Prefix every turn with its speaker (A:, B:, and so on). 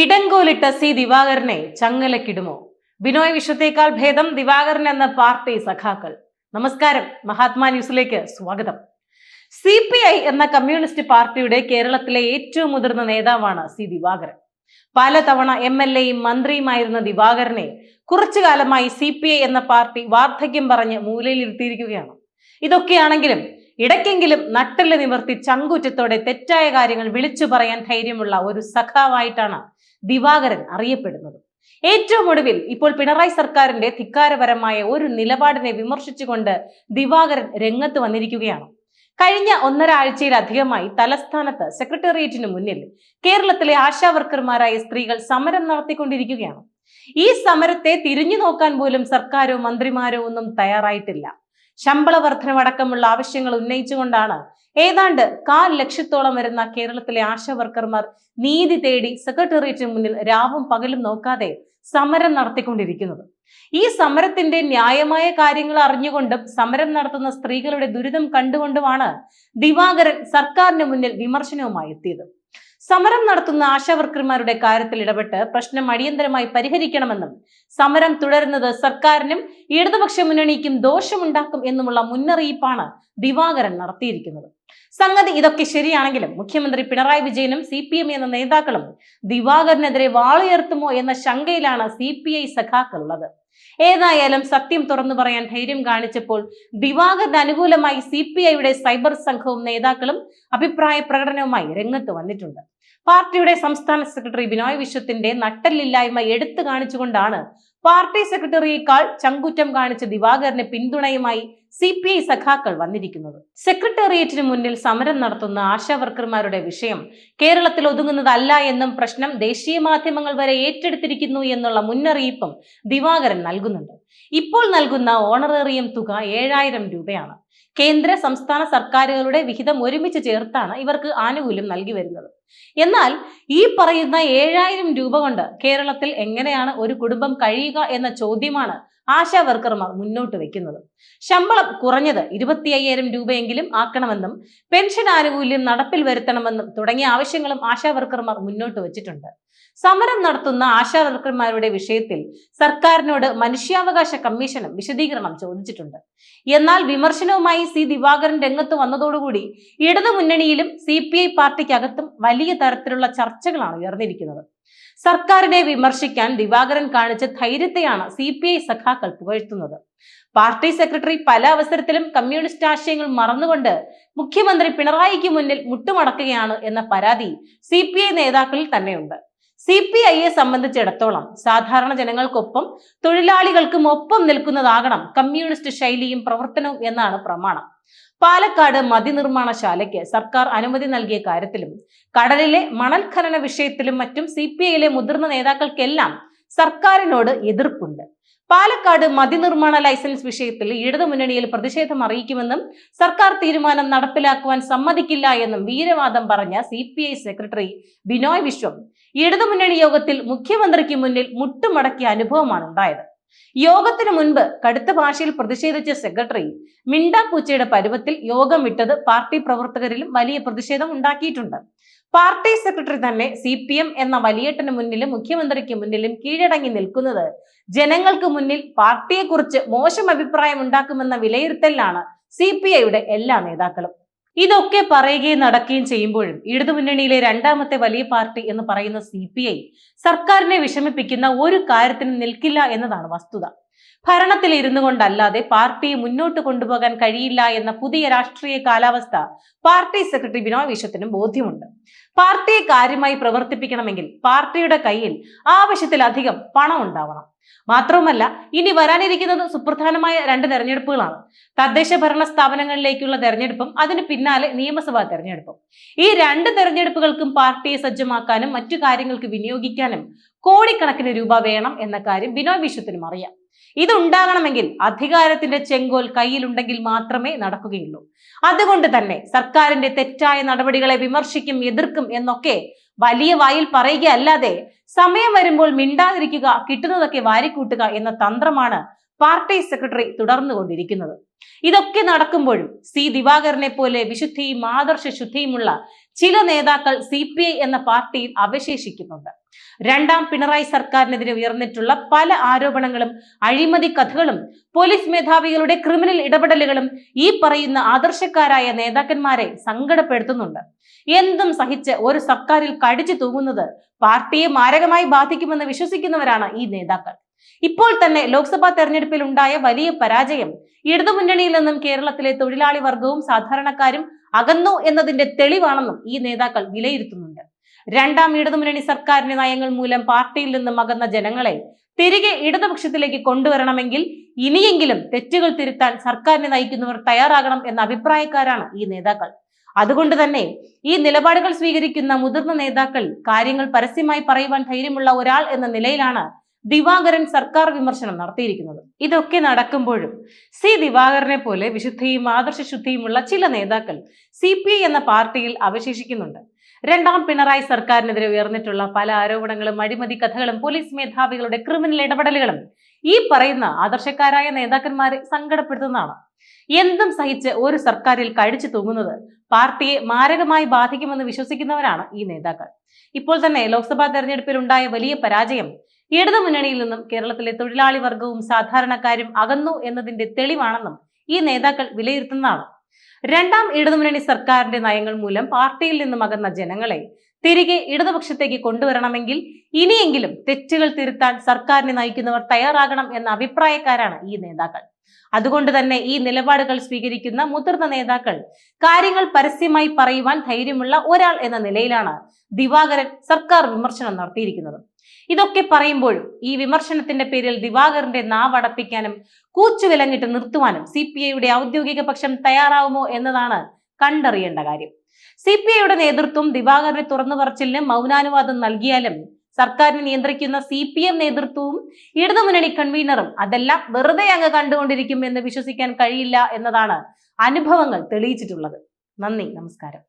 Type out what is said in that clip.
A: ഇടങ്കോലിട്ട C ദിവാകരനെ ചങ്ങലക്കിടുമോ? Binoy വിശ്വത്തേക്കാൾ ഭേദം ദിവാകരൻ എന്ന party സഖാക്കൾ. നമസ്കാരം. മഹാത്മാ ന്യൂസിലേക്ക് സ്വാഗതം. സി പി ഐ എന്ന കമ്മ്യൂണിസ്റ്റ് പാർട്ടിയുടെ കേരളത്തിലെ ഏറ്റവും മുതിർന്ന നേതാവാണ് സി ദിവാകരൻ. പലതവണ എം എൽ എയും മന്ത്രിയുമായിരുന്ന ദിവാകരനെ കുറച്ചു കാലമായി സി പി ഐ എന്ന പാർട്ടി വാർദ്ധക്യം പറഞ്ഞ് മൂലയിലിരുത്തിയിരിക്കുകയാണ്. ഇതൊക്കെയാണെങ്കിലും ഇടയ്ക്കെങ്കിലും നട്ടൽ നിവർത്തി ചങ്കുറ്റത്തോടെ തെറ്റായ കാര്യങ്ങൾ വിളിച്ചു പറയാൻ ധൈര്യമുള്ള ഒരു സഖാവായിട്ടാണ് ദിവാകരൻ അറിയപ്പെടുന്നത്. ഏറ്റവും ഒടുവിൽ ഇപ്പോൾ പിണറായി സർക്കാരിന്റെ ധിക്കാരപരമായ ഒരു നിലപാടിനെ വിമർശിച്ചുകൊണ്ട് ദിവാകരൻ രംഗത്ത് വന്നിരിക്കുകയാണ്. കഴിഞ്ഞ ഒന്നര ആഴ്ചയിലധികമായി തലസ്ഥാനത്ത് സെക്രട്ടേറിയറ്റിന് മുന്നിൽ കേരളത്തിലെ ആശാവർക്കർമാരായ സ്ത്രീകൾ സമരം നടത്തിക്കൊണ്ടിരിക്കുകയാണ്. ഈ സമരത്തെ തിരിഞ്ഞു നോക്കാൻ പോലും സർക്കാരോ മന്ത്രിമാരോ ഒന്നും തയ്യാറായിട്ടില്ല. ശമ്പള വർധനമടക്കമുള്ള ആവശ്യങ്ങൾ ഉന്നയിച്ചുകൊണ്ടാണ് ഏതാണ്ട് കാൽ ലക്ഷത്തോളം വരുന്ന കേരളത്തിലെ ആശാവർക്കർമാർ നീതി തേടി സെക്രട്ടേറിയറ്റിന് മുന്നിൽ രാവും പകലും നോക്കാതെ സമരം നടത്തിക്കൊണ്ടിരിക്കുന്നത്. ഈ സമരത്തിന്റെ ന്യായമായ കാര്യങ്ങൾ അറിഞ്ഞുകൊണ്ടും സമരം നടത്തുന്ന സ്ത്രീകളുടെ ദുരിതം കണ്ടുകൊണ്ടുമാണ് ദിവാകരൻ സർക്കാരിന് മുന്നിൽ വിമർശനവുമായി എത്തിയത്. സമരം നടത്തുന്ന ആശാവർക്കർമാരുടെ കാര്യത്തിൽ ഇടപെട്ട് പ്രശ്നം അടിയന്തരമായി പരിഹരിക്കണമെന്നും സമരം തുടരുന്നത് സർക്കാരിനും ഇടതുപക്ഷ മുന്നണിക്കും ദോഷമുണ്ടാക്കും എന്നുമുള്ള മുന്നറിയിപ്പാണ് ദിവാകരൻ നടത്തിയിരിക്കുന്നത്. സംഗതി ഇതൊക്കെ ശരിയാണെങ്കിലും മുഖ്യമന്ത്രി പിണറായി വിജയനും സി പി എം എന്ന നേതാക്കളും ദിവാകരനെതിരെ വാളുയർത്തുമോ എന്ന ശങ്കയിലാണ് സി പി ഐ സഖാക്കൾ ഉള്ളത് ഏതായാലും സത്യം തുറന്നു പറയാൻ ധൈര്യം കാണിച്ചപ്പോൾ ദിവാകരന് അനുകൂലമായി സി പി ഐയുടെ സൈബർ സംഘവും നേതാക്കളും അഭിപ്രായ പ്രകടനവുമായി രംഗത്ത് വന്നിട്ടുണ്ട്. പാർട്ടിയുടെ സംസ്ഥാന സെക്രട്ടറി ബിനോയ് വിശ്വത്തിന്റെ നട്ടല്ലില്ലായ്മ എടുത്തു കാണിച്ചുകൊണ്ടാണ് പാർട്ടി സെക്രട്ടറിയേക്കാൾ ചങ്കുറ്റം കാണിച്ച ദിവാകരന് പിന്തുണയുമായി സി പി ഐ സഖാക്കൾ വന്നിരിക്കുന്നത്. സെക്രട്ടേറിയറ്റിന് മുന്നിൽ സമരം നടത്തുന്ന ആശാ വർക്കർമാരുടെ വിഷയം കേരളത്തിൽ ഒതുങ്ങുന്നതല്ല എന്നും പ്രശ്നം ദേശീയ മാധ്യമങ്ങൾ വരെ ഏറ്റെടുത്തിരിക്കുന്നു എന്നുള്ള മുന്നറിയിപ്പും ദിവാകരൻ നൽകുന്നുണ്ട്. ഇപ്പോൾ നൽകുന്ന ഓണറേറിയം തുക ഏഴായിരം രൂപയാണ്. കേന്ദ്ര സംസ്ഥാന സർക്കാരുകളുടെ വിഹിതം ഒരുമിച്ച് ചേർത്താണ് ഇവർക്ക് ആനുകൂല്യം നൽകി വരുന്നത്. എന്നാൽ ഈ പറയുന്ന ഏഴായിരം രൂപ കൊണ്ട് കേരളത്തിൽ എങ്ങനെയാണ് ഒരു കുടുംബം കഴിയുക എന്ന ചോദ്യമാണ് ആശാ വർക്കർമാർ മുന്നോട്ട് വെക്കുന്നത്. ശമ്പളം കുറഞ്ഞത് ഇരുപത്തി അയ്യായിരം രൂപയെങ്കിലും ആക്കണമെന്നും പെൻഷൻ ആനുകൂല്യം നടപ്പിൽ വരുത്തണമെന്നും തുടങ്ങിയ ആവശ്യങ്ങളും ആശാ വർക്കർമാർ മുന്നോട്ട് വെച്ചിട്ടുണ്ട്. സമരം നടത്തുന്ന ആശാ വർക്കർമാരുടെ വിഷയത്തിൽ സർക്കാരിനോട് മനുഷ്യാവകാശ കമ്മീഷനും വിശദീകരണം ചോദിച്ചിട്ടുണ്ട്. എന്നാൽ വിമർശനവുമായി സി ദിവാകരൻ രംഗത്ത് വന്നതോടുകൂടി ഇടതു മുന്നണിയിലും സി പി ഐ പാർട്ടിക്കകത്തും വലിയ തരത്തിലുള്ള ചർച്ചകളാണ് ഉയർന്നിരിക്കുന്നത്. സർക്കാരിനെ വിമർശിക്കാൻ ദിവാകരൻ കാണിച്ച ധൈര്യത്തെയാണ് സി പി ഐ സഖാക്കൾ പുകഴ്ത്തുന്നത്. പാർട്ടി സെക്രട്ടറി പല അവസരത്തിലും കമ്മ്യൂണിസ്റ്റ് ആശയങ്ങൾ മറന്നുകൊണ്ട് മുഖ്യമന്ത്രി പിണറായിക്ക് മുന്നിൽ മുട്ടുമടക്കുകയാണ് എന്ന പരാതി സി പി ഐ നേതാക്കളിൽ തന്നെയുണ്ട്. സി പി ഐയെ സംബന്ധിച്ചിടത്തോളം സാധാരണ ജനങ്ങൾക്കൊപ്പം തൊഴിലാളികൾക്കും ഒപ്പം നിൽക്കുന്നതാകണം കമ്മ്യൂണിസ്റ്റ് ശൈലിയും പ്രവർത്തനവും എന്നാണ് പ്രമാണം. പാലക്കാട് മദ്യനിർമ്മാണശാലയ്ക്ക് സർക്കാർ അനുമതി നൽകിയ കാര്യത്തിലും കടലിലെ മണൽ ഖനന വിഷയത്തിലും മറ്റും സി പി ഐയിലെ മുതിർന്ന നേതാക്കൾക്കെല്ലാം സർക്കാരിനോട് എതിർപ്പുണ്ട്. പാലക്കാട് മതിനിർമ്മാണ ലൈസൻസ് വിഷയത്തിൽ ഇടതുമുന്നണിയിൽ പ്രതിഷേധം അറിയിക്കുമെന്നും സർക്കാർ തീരുമാനം നടപ്പിലാക്കുവാൻ സമ്മതിക്കില്ല എന്നും വീരവാദം പറഞ്ഞ സി സെക്രട്ടറി ബിനോയ് വിശ്വം. ഇടതുമുന്നണി യോഗത്തിൽ മുഖ്യമന്ത്രിക്ക് മുന്നിൽ മുട്ടുമടക്കിയ അനുഭവമാണ് ഉണ്ടായത്. യോഗത്തിന് മുൻപ് കടുത്ത ഭാഷയിൽ പ്രതിഷേധിച്ച സെക്രട്ടറി മിണ്ട പൂച്ചയുടെ പരുവത്തിൽ യോഗം വിട്ടത് പാർട്ടി പ്രവർത്തകരിലും വലിയ പ്രതിഷേധം ഉണ്ടാക്കിയിട്ടുണ്ട്. പാർട്ടി സെക്രട്ടറി തന്നെ സി പി എം എന്ന വലിയേട്ടന് മുന്നിലും മുഖ്യമന്ത്രിക്ക് മുന്നിലും കീഴടങ്ങി നിൽക്കുന്നത് ജനങ്ങൾക്ക് മുന്നിൽ പാർട്ടിയെക്കുറിച്ച് മോശം അഭിപ്രായം ഉണ്ടാക്കുമെന്ന വിലയിരുത്തലിലാണ് സി പി ഐയുടെ എല്ലാ നേതാക്കളും. ഇതൊക്കെ പറയുകയും നടക്കുകയും ചെയ്യുമ്പോഴും ഇടതുമുന്നണിയിലെ രണ്ടാമത്തെ വലിയ പാർട്ടി എന്ന് പറയുന്ന സി സർക്കാരിനെ വിഷമിപ്പിക്കുന്ന ഒരു കാര്യത്തിനും നിൽക്കില്ല എന്നതാണ് വസ്തുത. ഭരണത്തിൽ ഇരുന്നു കൊണ്ടല്ലാതെ പാർട്ടിയെ മുന്നോട്ട് കൊണ്ടുപോകാൻ കഴിയില്ല എന്ന പുതിയ രാഷ്ട്രീയ കാലാവസ്ഥ പാർട്ടി സെക്രട്ടറി ബിനോയ് വിശ്വത്തിനും ബോധ്യമുണ്ട്. പാർട്ടിയെ കാര്യമായി പ്രവർത്തിപ്പിക്കണമെങ്കിൽ പാർട്ടിയുടെ കയ്യിൽ ആവശ്യത്തിലധികം പണം ഉണ്ടാവണം. മാത്രവുമല്ല ഇനി വരാനിരിക്കുന്നത് സുപ്രധാനമായ രണ്ട് തെരഞ്ഞെടുപ്പുകളാണ്. തദ്ദേശ ഭരണ സ്ഥാപനങ്ങളിലേക്കുള്ള തെരഞ്ഞെടുപ്പും അതിന് പിന്നാലെ നിയമസഭാ തെരഞ്ഞെടുപ്പും. ഈ രണ്ട് തെരഞ്ഞെടുപ്പുകൾക്കും പാർട്ടിയെ സജ്ജമാക്കാനും മറ്റു കാര്യങ്ങൾക്ക് വിനിയോഗിക്കാനും കോടിക്കണക്കിന് രൂപ വേണം എന്ന കാര്യം ബിനോയ് വിശ്വത്തിനും അറിയാം. ഇതുണ്ടാകണമെങ്കിൽ അധികാരത്തിന്റെ ചെങ്കോൽ കയ്യിലുണ്ടെങ്കിൽ മാത്രമേ നടക്കുകയുള്ളൂ. അതുകൊണ്ട് തന്നെ സർക്കാരിന്റെ തെറ്റായ നടപടികളെ വിമർശിക്കും എതിർക്കും എന്നൊക്കെ വലിയ വായിൽ പറയുകയല്ലാതെ സമയം വരുമ്പോൾ മിണ്ടാതിരിക്കുക കിട്ടുന്നതൊക്കെ വാരിക്കൂട്ടുക എന്ന തന്ത്രമാണ് പാർട്ടി സെക്രട്ടറി തുടർന്നുകൊണ്ടിരിക്കുന്നത്. ഇതൊക്കെ നടക്കുമ്പോഴും സി ദിവാകരനെ പോലെ വിശുദ്ധിയും ആദർശ ശുദ്ധിയുമുള്ള ചില നേതാക്കൾ സി പി ഐ എന്ന പാർട്ടിയിൽ അവശേഷിക്കുന്നുണ്ട്. രണ്ടാം പിണറായി സർക്കാരിനെതിരെ ഉയർന്നിട്ടുള്ള പല ആരോപണങ്ങളും അഴിമതി കഥകളും പോലീസ് മേധാവികളുടെ ക്രിമിനൽ ഇടപെടലുകളും ഈ പറയുന്ന ആദർശക്കാരായ നേതാക്കന്മാരെ സങ്കടപ്പെടുത്തുന്നുണ്ട്. എന്തും സഹിച്ച് ഒരു സർക്കാരിൽ കടിച്ചു തൂങ്ങുന്നത് പാർട്ടിയെ മാരകമായി ബാധിക്കുമെന്ന് വിശ്വസിക്കുന്നവരാണ് ഈ നേതാക്കൾ. ഇപ്പോൾ തന്നെ ലോക്സഭാ തെരഞ്ഞെടുപ്പിൽ ഉണ്ടായ വലിയ പരാജയം ഇടതുമുന്നണിയിൽ നിന്നും കേരളത്തിലെ തൊഴിലാളി വർഗവും സാധാരണക്കാരും അകന്നു എന്നതിന്റെ തെളിവാണെന്നും ഈ നേതാക്കൾ വിലയിരുത്തുന്നുണ്ട്. രണ്ടാം ഇടതുമുന്നണി സർക്കാരിന്റെ നയങ്ങൾ മൂലം പാർട്ടിയിൽ നിന്നും അകന്ന ജനങ്ങളെ തിരികെ ഇടതുപക്ഷത്തിലേക്ക് കൊണ്ടുവരണമെങ്കിൽ ഇനിയെങ്കിലും തെറ്റുകൾ തിരുത്താൻ സർക്കാരിനെ നയിക്കുന്നവർ തയ്യാറാകണം എന്ന അഭിപ്രായക്കാരാണ് ഈ നേതാക്കൾ. അതുകൊണ്ട് തന്നെ ഈ നിലപാടുകൾ സ്വീകരിക്കുന്ന മുതിർന്ന നേതാക്കൾ കാര്യങ്ങൾ പരസ്യമായി പറയുവാൻ ധൈര്യമുള്ള ഒരാൾ എന്ന നിലയിലാണ് ദിവാകരൻ സർക്കാർ വിമർശനം നടത്തിയിരിക്കുന്നത്. ഇതൊക്കെ നടക്കുമ്പോഴും സി ദിവാകരനെ പോലെ വിശുദ്ധിയും ആദർശ ശുദ്ധിയുമുള്ള ചില നേതാക്കൾ സി എന്ന പാർട്ടിയിൽ അവശേഷിക്കുന്നുണ്ട്. രണ്ടാം പിണറായി സർക്കാരിനെതിരെ ഉയർന്നിട്ടുള്ള പല ആരോപണങ്ങളും അഴിമതി കഥകളും പോലീസ് മേധാവികളുടെ ക്രിമിനൽ ഇടപെടലുകളും ഈ പറയുന്ന ആദർശക്കാരായ നേതാക്കന്മാരെ സങ്കടപ്പെടുത്തുന്നതാണ്. എന്തും സഹിച്ച് ഒരു സർക്കാരിൽ കഴിച്ചു തൂങ്ങുന്നത് പാർട്ടിയെ മാരകമായി ബാധിക്കുമെന്ന് വിശ്വസിക്കുന്നവരാണ് ഈ നേതാക്കൾ. ഇപ്പോൾ തന്നെ ലോക്സഭാ തെരഞ്ഞെടുപ്പിൽ ഉണ്ടായ വലിയ പരാജയം ഇടതു മുന്നണിയിൽ നിന്നും കേരളത്തിലെ തൊഴിലാളി വർഗവും സാധാരണക്കാരും അകന്നു എന്നതിന്റെ തെളിവാണെന്നും ഈ നേതാക്കൾ വിലയിരുത്തുന്നതാണ്. രണ്ടാം ഇടതുമുന്നണി സർക്കാരിന്റെ നയങ്ങൾ മൂലം പാർട്ടിയിൽ നിന്നും അകന്ന ജനങ്ങളെ തിരികെ ഇടതുപക്ഷത്തേക്ക് കൊണ്ടുവരണമെങ്കിൽ ഇനിയെങ്കിലും തെറ്റുകൾ തിരുത്താൻ സർക്കാരിനെ നയിക്കുന്നവർ തയ്യാറാകണം എന്ന അഭിപ്രായക്കാരാണ് ഈ നേതാക്കൾ. അതുകൊണ്ട് തന്നെ ഈ നിലപാടുകൾ സ്വീകരിക്കുന്ന മുതിർന്ന നേതാക്കൾ കാര്യങ്ങൾ പരസ്യമായി പറയുവാൻ ധൈര്യമുള്ള ഒരാൾ എന്ന നിലയിലാണ് ദിവാകരൻ സർക്കാർ വിമർശനം നടത്തിയിരിക്കുന്നത്. ഇതൊക്കെ പറയുമ്പോഴും ഈ വിമർശനത്തിന്റെ പേരിൽ ദിവാകറിന്റെ നാവടപ്പിക്കാനും കൂച്ചുവിലങ്ങിട്ട് നിർത്തുവാനും സി പി ഐയുടെ ഔദ്യോഗിക പക്ഷം തയ്യാറാവുമോ എന്നതാണ് കണ്ടറിയേണ്ട കാര്യം. സി പി ഐയുടെ നേതൃത്വം ദിവാകറിനെ തുറന്നു പറച്ചിലിന് മൗനാനുവാദം നൽകിയാലും സർക്കാരിനെ നിയന്ത്രിക്കുന്ന സി പി എം നേതൃത്വവും ഇടതുമുന്നണി കൺവീനറും അതെല്ലാം വെറുതെ അങ്ങ് കണ്ടുകൊണ്ടിരിക്കും എന്ന് വിശ്വസിക്കാൻ കഴിയില്ല എന്നതാണ് അനുഭവങ്ങൾ തെളിയിച്ചിട്ടുള്ളത്. നന്ദി നമസ്കാരം.